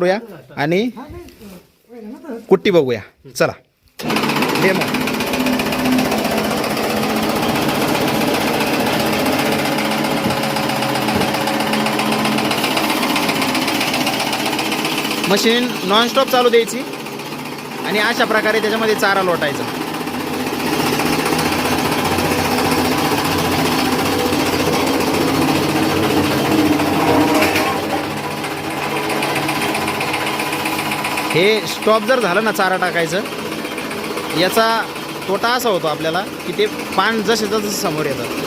करूया आणि कुट्टी बघूया. चला. डेमो मशीन नॉनस्टॉप चालू द्यायची आणि अशा प्रकारे त्याच्यामध्ये चारा लोटायचा. हे स्टॉप जर झालं ना चारा टाकायचं याचा तोटा असा होतो आपल्याला की ते पान जसे जसं समोर येतं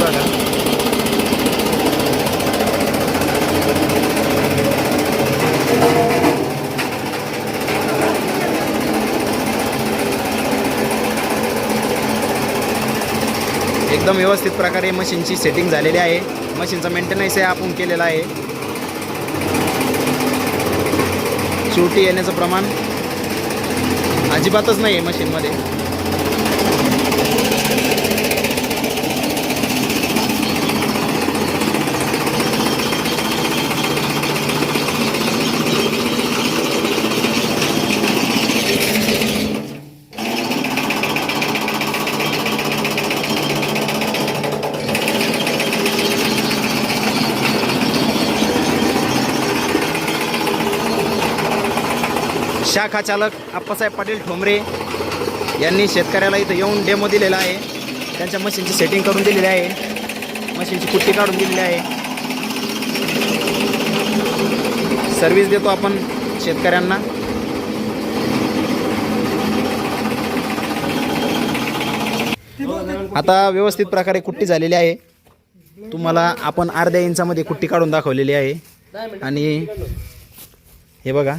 बघा एकदम व्यवस्थित प्रकारे मशीनची सेटिंग झालेली आहे. मशीनचा मेंटेनन्स हे आपण केलेला आहे. शेवटी येण्याचं प्रमाण अजिबातच नाही आहे मशीनमध्ये. शाखा चालक आप्पासाहेब पाटील ठोंबरे यांनी शेतकऱ्याला इथं येऊन डेमो दिलेला आहे. त्यांच्या मशीनची सेटिंग करून दिलेली आहे. मशीनची कुट्टी काढून दिलेली आहे. सर्व्हिस देतो आपण शेतकऱ्यांना. आता व्यवस्थित प्रकारे कुट्टी झालेली आहे. तुम्हाला आपण अर्ध्या इंचामध्ये कुट्टी काढून दाखवलेली आहे. आणि हे बघा.